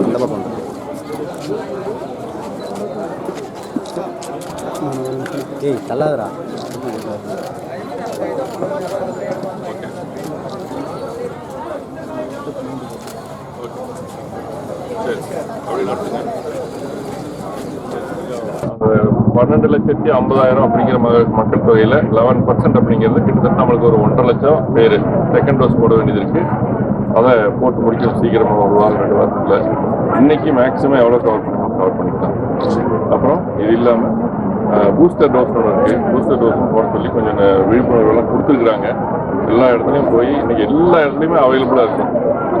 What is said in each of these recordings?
இந்த பக்கம் ஏய் தள்ளாதரா பன்னெண்டு லட்சத்தி ஐம்பதாயிரம் அப்படிங்கிற மக்கள் தொகையில லெவன் பர்சன்ட் அப்படிங்கிறது கிட்டத்தட்ட நம்மளுக்கு ஒரு ஒன்றரை லட்சம் பேர் செகண்ட் டோஸ் போட வேண்டியது இருக்கு. அதை போட்டு முடிக்க சீக்கிரமாக ஒரு வாரம் ரெண்டு வாரத்தில். இன்னைக்கு மேக்ஸிமம் எவ்வளோ கவர் பண்ணணும் கவர் பண்ணிக்கலாம். அப்புறம் இது இல்லாமல் பூஸ்டர் டோஸ் ஒன்று இருக்குது பூஸ்டர் டோஸ் போட சொல்லி கொஞ்சம் விழிப்புணர்வுலாம் கொடுத்துருக்குறாங்க. எல்லா இடத்துலையும் போய் இன்னைக்கு எல்லா இடத்துலையுமே அவைலபிளாக இருக்கும்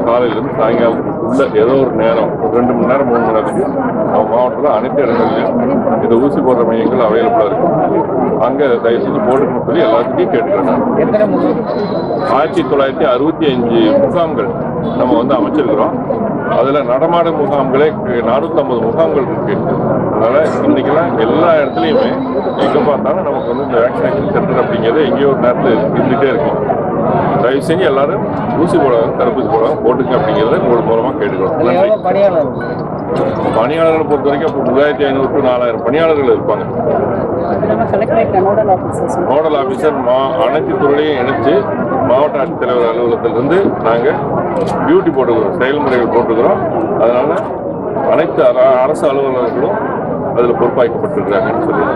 காலையிலேருந்து சாயங்காலத்துக்குள்ள ஏதோ ஒரு நேரம் ஒரு ரெண்டு மணி நேரம் மூணு மணி நேரத்துக்கு நம்ம மாவட்டத்தில் அனைத்து இடங்கள்லையும் இந்த ஊசி போடுற மையங்கள் அவைலபிளாக இருக்கும் அங்கே தயவு போட்டுக்கணும் சொல்லி எல்லாத்துக்கும் கேட்டுக்கிறேன் ஆயிரத்தி தொள்ளாயிரத்தி அறுபத்தி அஞ்சு முகாம்கள் நம்ம வந்து அமைச்சிருக்கிறோம். அதுல நடமாடும் முகாம்களே நானூற்றம்பது முகாம்கள் இருக்கு. அதனால இன்னைக்கெல்லாம் எல்லா இடத்துலையுமே எங்க பார்த்தாலும் நமக்கு வந்து இந்த வேக்சினேஷன் சென்டர் அப்படிங்கிறது எங்கேயோ ஒரு நேரத்தில் இருந்துகிட்டே இருக்கும். தயவு செஞ்சு எல்லாரும் ஊசி போடாங்க தடுப்பூசி போடாங்க போட்டுங்க அப்படிங்கிறத உங்கள் மூலமா கேட்டுக்கிறோம். பணியாளர்களை? பொறுத்த வரைக்கும் இப்போ மூவாயிரத்தி ஐநூறு டு நாலாயிரம் பணியாளர்கள் இருப்பாங்க. நோடல் ஆஃபீஸர் மா அனைத்து துறையையும் இணைச்சு மாவட்ட ஆட்சித்தலைவர் அலுவலகத்திலிருந்து நாங்கள் டியூட்டி போட்டுக்கிறோம் செயல்முறைகள் போட்டுக்கிறோம். அதனால் அனைத்து அர- அரசு அலுவலர்களும் அதில் பொறுப்பாய்க்கப்பட்டிருக்கிறாங்கன்னு சொல்லி